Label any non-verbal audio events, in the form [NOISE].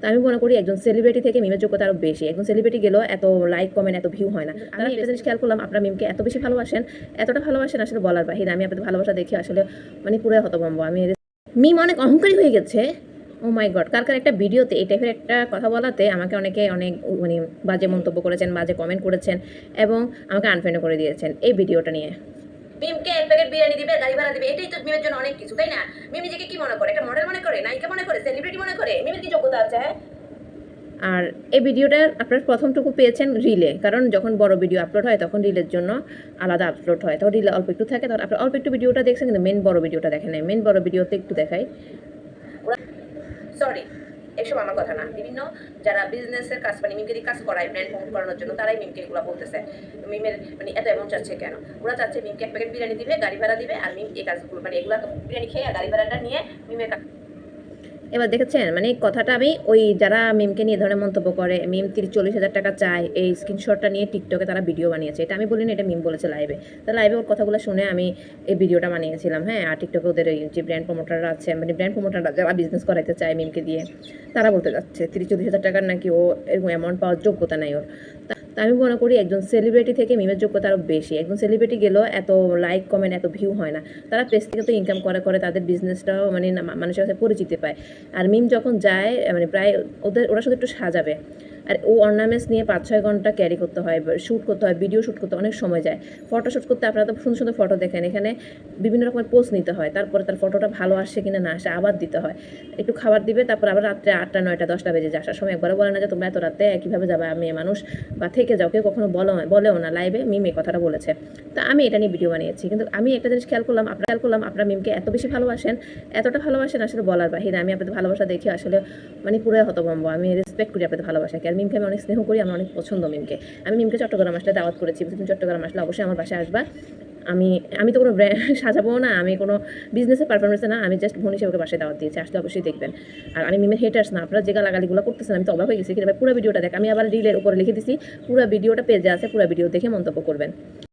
তো আমি মনে করি একজন সেলিব্রিটি থেকে মিমের যোগ্যতা আরও বেশি। একজন সেলিব্রিটি গেলেও এত লাইক কমেন্ট এত ভিউ হয় না। আমি একটা জিনিস খেয়াল করলাম আপনার মিমকে এত বেশি ভালোবাসেন এতটা ভালোবাসেন আসলে বলার বাহিরে। আমি আপনাদের ভালোবাসা দেখি আসলে মানে পুরো হতভম্ব। আমি মিম অনেক অহংকারী হয়ে গেছে। ও মাই গড কার কার একটা ভিডিওতে এই টাইপের একটা কথা বলাতে আমাকে অনেকে অনেক মানে বাজে মন্তব্য করেছেন বাজে কমেন্ট করেছেন এবং আমাকে আনফ্রেন্ড করে দিয়েছেন এই ভিডিওটা নিয়ে। মিমকে এক প্যাকেট বিরিয়ানি দিবে গাড়ি ভাড়া দিবে এটাই তো মিমের জন্য অনেক কিছু তাই না? মিম নিজেকে কি মনে করে? একটা মডেল মনে করে? নায়িকা মনে করে? সেলিব্রিটি মনে করে? মিমের কি যোগ্যতা আছে হ্যাঁ? আর এই ভিডিওটা আপনার প্রথমটুকু পেয়েছেন রিলে কারণ যখন বড় ভিডিও আপলোড হয় তখন রিলের জন্য আলাদা আপলোড হয়। তখন রিলে অল্প একটু থাকে তখন আপনার অল্প একটু ভিডিওটা দেখছেন কিন্তু মেন বড় ভিডিওটা দেখেন নাই। মেন বড় ভিডিওতে একটু দেখাই। সরি এসব আমার কথা না। বিভিন্ন যারা বিজনেসের কাজ মানে মিমকে কাজ করায় ব্র্যান্ড প্রমোট করানোর জন্য, তারাই মিমকে এগুলো বলতেছে। মিমের মানে এত এমন চাচ্ছে কেন? ওরা চাচ্ছে মিমকে এক প্যাকেট বিরিয়ানি দিবে, গাড়ি ভাড়া দিবে, আর মিম এই কাজগুলো মানে এগুলো বিরিয়ানি খেয়ে গাড়ি ভাড়াটা নিয়ে মিমের এবার দেখেছেন মানে কথাটা আমি ওই যারা মিমকে নিয়ে ধরনের মন্তব্য করে মিম তিরিশ চল্লিশ হাজার টাকা চায়, এই স্ক্রিনশটটা নিয়ে টিকটকে তারা ভিডিও বানিয়েছে, এটা আমি বলিনি, এটা মিম বলেছে লাইভে তো লাইভে ওর কথাগুলো শুনে আমি এই ভিডিওটা বানিয়েছিলাম হ্যাঁ আর টিকটকে ওদের ওই যে ব্র্যান্ড প্রমোটাররা আছে মানে ব্র্যান্ড প্রমোটাররা যারা বিজনেস করাইতে চায় মিমকে দিয়ে, তারা বলতে যাচ্ছে, তিরিশ চল্লিশ হাজার টাকার নাকি ও এরকম অ্যামাউন্ট পাওয়ার যোগ্যতা নাই ওর। তা- আমি মনে করি একজন সেলিব্রিটি থেকে মিমের যোগ্যতা আরও বেশি। একজন সেলিব্রিটি গেলেও এত লাইক কমেন্ট এত ভিউ হয় না। তারা পেজ থেকে তো ইনকাম করে করে তাদের বিজনেসটাও মানে মানুষের কাছে পরিচিতি পায়। আর মিম যখন যায় মানে প্রায় ওদের, ওরা শুধু একটু সাজাবে। আর ও অর্নামেন্টস নিয়ে পাঁচ ছয় ঘণ্টা ক্যারি করতে হয় শ্যুট করতে হয় ভিডিও শ্যুট করতে অনেক সময় যায়। ফটো শ্যুট করতে আপনারা তো সুন্দর সুন্দর ফটো দেখেন, এখানে বিভিন্ন রকমের পোস্ট নিতে হয়, তারপরে তার ফটোটা ভালো আসে কিনা না আসে আবার দিতে হয়। একটু খাবার দিবে, তারপর আবার রাত্রে আটটা, নয়টা, দশটা বেজে যায়, আসার সময় একবারও বলে না যে তোমরা এত রাতে কীভাবে যাবে মেয়ে মানুষ, বা থেকে যাও, কেউ কখনো বলো, বলেও না লাইভে মিম এই কথাটা বলেছে। তা আমি এটা নিয়ে ভিডিও বানিয়েছি, কিন্তু আমি একটা জিনিস খেয়াল করলাম, আপনার খেয়াল করলাম, আপনার মিমকে এত বেশি ভালোবাসেন, এতটা ভালোবাসেন, আসলে বলার বাহিরে আমি আপনাদের ভালোবাসা দেখি আসলে মানে পুরো হতভম্ব, আমি রেসপেক্ট করি আপনাদের ভালোবাসাকে। মিমকে আমি অনেক স্নেহ করি, আমার অনেক পছন্দ মিমকে। আমি মিমকে চট্টগ্রাম আসলে দাওয়াত করেছি তুমি চট্টগ্রাম আসলে অবশ্যই আমার বাসায় আসবা। আমি আমি তো কোনো ব্র্যান্ড [LAUGHS] সাজাবো না, আমি কোনো বিজনেসের পারফরমেন্সে না, আমি জাস্ট বোন হিসেবে ওকে বাসায় দাওয়াত দিয়েছি, আসলে অবশ্যই দেখবেন। আর আমি মিমের হেটার্স না, আপনারা যে গালাগালিগুলো করতেছেন, আমি তো অবাক হয়ে গেছি কিন্তু পুরো ভিডিওটা দেখ, আমি আবার রিলের উপরে লিখে দিছি, পুরো ভিডিওটা পেজে আছে, পুরো ভিডিও দেখে মন্তব্য করবেন।